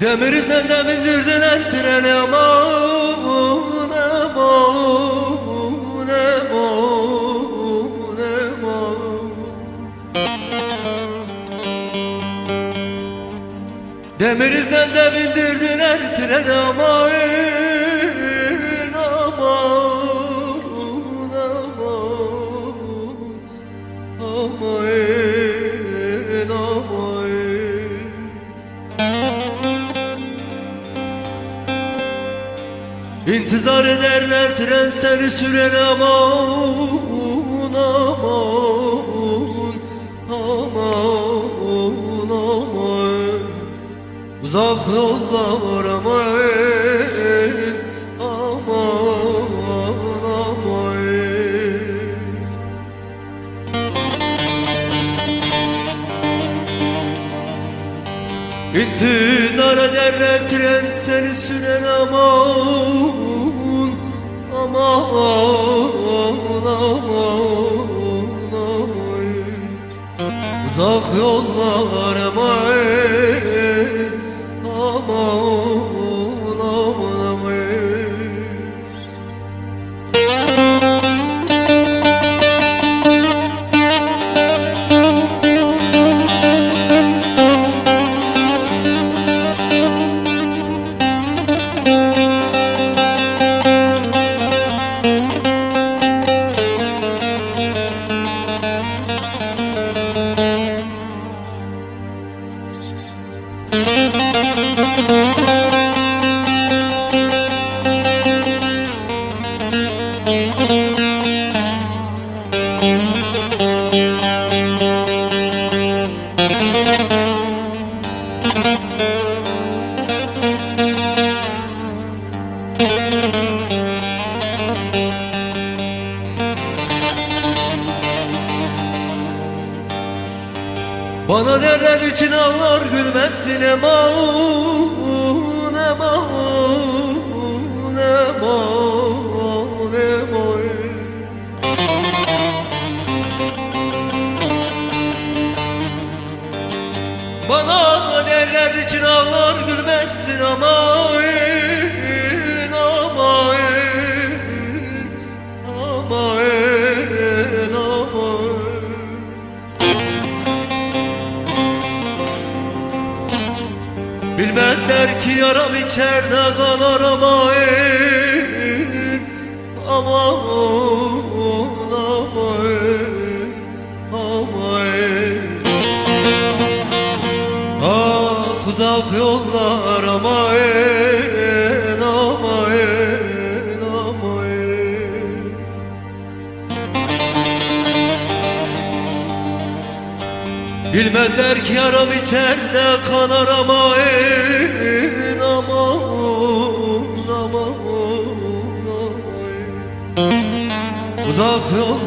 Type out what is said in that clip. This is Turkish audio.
Demirizden de bindirdiler treni aman aman aman aman Demirizden de bindirdiler treni aman İntizar ederler tren seni süren aman aman aman. Aman Uzak yollar aman. İntizar ederler tren seni süren aman Aman aman aman Uzak yollar aman Aman Bana derler için ağlar gülmezsin eman eman eman eman Bana derler için ağlar gülmezsin aman Bilmezler ki yaram içeride kalır aman Aman aman aman. Ah uzak yollar aman Bilmezler ki yaram içeride kanar aman aman aman aman. Uzak yol